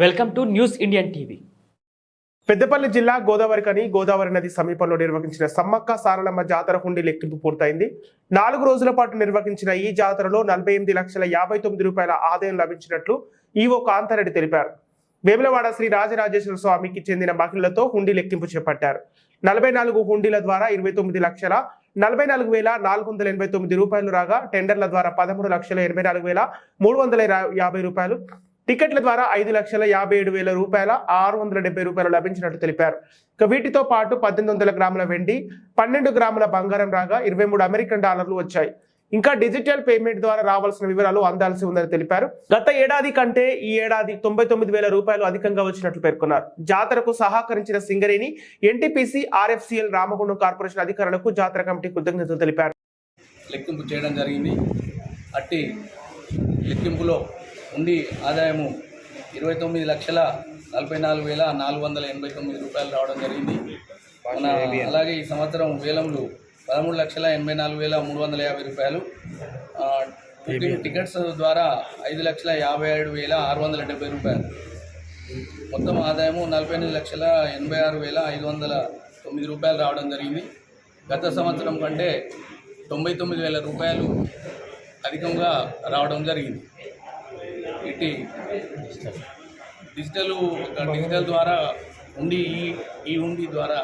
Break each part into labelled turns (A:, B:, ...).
A: Welcome to news Indian TV
B: Peddapalli జిల్లా గోదావరికని గోదావరి నది సమీపంలో నిర్వహించిన సమ్మక్క సారలమ్మ జాతర హుండీ లెక్కింపు పూర్తయింది. నాలుగు రోజుల పాటు నిర్వహించిన ఈ జాతరలో నలభై ఎనిమిది లక్షల యాభై తొమ్మిది రూపాయల ఆదాయం లభించినట్లు ఈవో కాంతారెడ్డి తెలిపారు. వేములవాడ శ్రీ రాజరాజేశ్వర స్వామికి చెందిన మహిళలతో హుండీ లెక్కింపు చేపట్టారు. నలభై నాలుగు హుండీల ద్వారా ఇరవై తొమ్మిది లక్షల నలభై నాలుగు వేల నాలుగు వందల ఎనభై తొమ్మిది రూపాయలు రాగా టెండర్ల ద్వారా పదమూడు లక్షల ఎనభై నాలుగు వేల మూడు వందల యాభై రూపాయలు టికెట్ల ద్వారా ఐదు లక్షల యాభై ఏడు వేల రూపాయల ఆరు వందల డెబ్బై రూపాయలు లభించినట్లు తెలిపారు. ఇక వీటితో పాటు పద్దెనిమిది వందల గ్రాముల వెండి పన్నెండు గ్రాముల బంగారం రాగా ఇరవై మూడు అమెరికన్ డాలర్లు వచ్చాయి. ఇంకా డిజిటల్ పేమెంట్ ద్వారా రావాల్సిన వివరాలు అందాల్సి ఉందని తెలిపారు. గత ఏడాది కంటే ఈ ఏడాది తొంభై తొమ్మిది వేల రూపాయలు అధికంగా వచ్చినట్లు పేర్కొన్నారు. జాతరకు సహకరించిన Singareni NTPC RFCL Ramagundam corporation అధికారులకు జాతర కమిటీ కృతజ్ఞతలు తెలిపారు.
C: లెక్కింపు చేయడం జరిగింది. అట్టి లెక్కింపులో ఉండి ఆదాయము ఇరవై తొమ్మిది లక్షల నలభై నాలుగు వేల నాలుగు వందల ఎనభై తొమ్మిది రూపాయలు రావడం జరిగింది. మన అలాగే ఈ సంవత్సరం వేలంలో పదమూడు లక్షల ఎనభై నాలుగు వేల మూడు వందల యాభై రూపాయలు. టికెట్స్ ద్వారా ఐదు లక్షల యాభై ఏడు వేల ఆరు వందల డెబ్బై రూపాయలు. మొత్తం ఆదాయము నలభై ఎనిమిది లక్షల ఎనభై ఆరు వేల ఐదు వందల తొమ్మిది రూపాయలు రావడం జరిగింది. గత సంవత్సరం కంటే తొంభై తొమ్మిది వేల రూపాయలు అధికంగా రావడం జరిగింది. ఇట్టి డిజిటల్ ఒక డిజిటల్ ద్వారా ఉండి ఈ ఈ ఉండి ద్వారా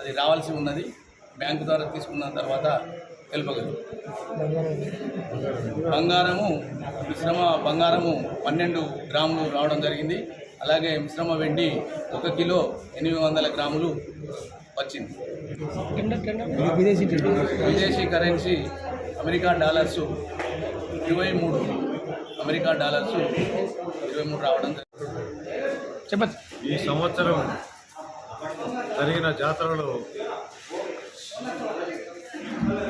C: అది రావాల్సి ఉన్నది. బ్యాంకు ద్వారా తీసుకున్న తర్వాత తెలుపగలరు. బంగారము మిశ్రమ బంగారము పన్నెండు గ్రాములు రావడం జరిగింది. అలాగే మిశ్రమ వెండి ఒక కిలో ఎనిమిది వందల గ్రాములు వచ్చింది. విదేశీ కరెన్సీ అమెరికా డాలర్స్ ఇరవై మూడు. అమెరికా డాలర్స్ ఇరవై మూడు రావడం జరిగింది
D: ఈ సంవత్సరం జరిగిన జాతరలో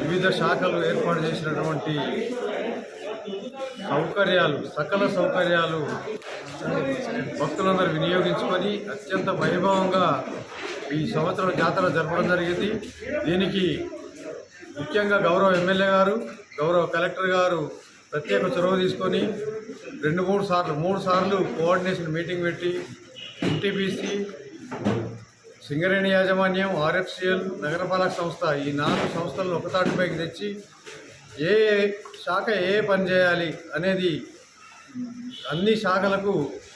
D: వివిధ శాఖలు ఏర్పాటు చేసినటువంటి సౌకర్యాలు సకల సౌకర్యాలు భక్తులందరూ వినియోగించుకొని అత్యంత వైభవంగా ఈ సంవత్సరం జాతర జరపడం జరిగింది. దీనికి ముఖ్యంగా గౌరవ ఎమ్మెల్యే గారు గౌరవ కలెక్టర్ గారు ప్రత్యేక చొరవ తీసుకొని రెండు మూడు సార్లు మూడు సార్లు కోఆర్డినేషన్ మీటింగ్ పెట్టి ఎన్టీపీసీ సింగరేణి యాజమాన్యం ఆర్ఎఫ్సిఎల్ నగరపాలక సంస్థ ఈ నాలుగు సంస్థలను ఒకతాటిపైకి తెచ్చి ఏ శాఖ ఏ పని చేయాలి అనేది అన్ని శాఖలకు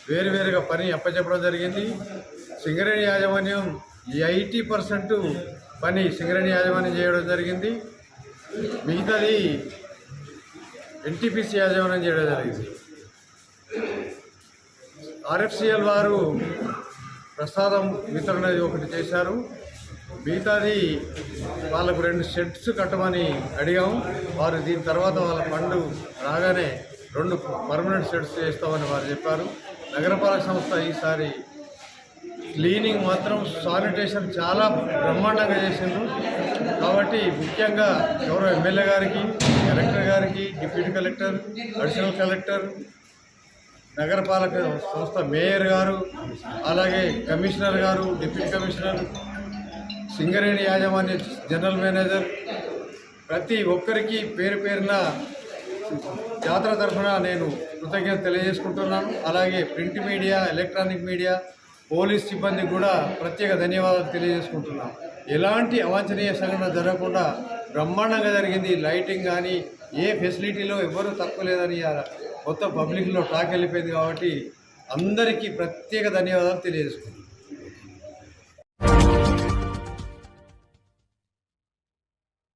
D: వేరువేరుగా పని అప్పచెప్పడం జరిగింది. సింగరేణి యాజమాన్యం ఎయిటీ పర్సెంట్ పని సింగరేణి యాజమాన్యం చేయడం జరిగింది. మిగతాది ఎన్టీపీసీ యాజమాన్యం చేయడం జరిగింది? ఆర్ఎఫ్సిఎల్ వారు ప్రసాదం వితరణ ఒకటి చేశారు. మిగతాది వాళ్ళకు రెండు షెడ్స్ కట్టమని అడిగాము వారు దీని తర్వాత వాళ్ళ ఫండ్ రాగానే రెండు పర్మనెంట్ షెడ్స్ చేస్తామని వారు చెప్పారు. నగరపాలక సంస్థ ఈసారి క్లీనింగ్ మాత్రం శానిటేషన్ చాలా బ్రహ్మాండంగా చేసిండ్రు. కాబట్టి ముఖ్యంగా గౌరవ ఎమ్మెల్యే గారికి కలెక్టర్ గారికి డిప్యూటీ కలెక్టర్ అడిషనల్ కలెక్టర్ నగరపాలక సంస్థ మేయర్ గారు అలాగే కమిషనర్ గారు డిప్యూటీ కమిషనర్ సింగరేణి యాజమాన్య జనరల్ మేనేజర్ ప్రతి ఒక్కరికి పేరు పేరున జాతర తరఫున నేను కృతజ్ఞత తెలియజేసుకుంటున్నాను. అలాగే print media electronic media police సిబ్బందికి కూడా ప్రత్యేక ధన్యవాదాలు తెలియజేసుకుంటున్నాను. ఎలాంటి అవాంఛనీయ సంఘటన జరగకుండా బ్రహ్మాండంగా జరిగింది. లైటింగ్ కానీ ఏ ఫెసిలిటీలో ఎవ్వరూ తక్కువ లేదని మొత్తం పబ్లిక్లో టాక్ వెళ్ళిపోయింది కాబట్టి అందరికీ ప్రత్యేక ధన్యవాదాలు తెలియజేసుకుంటున్నాను.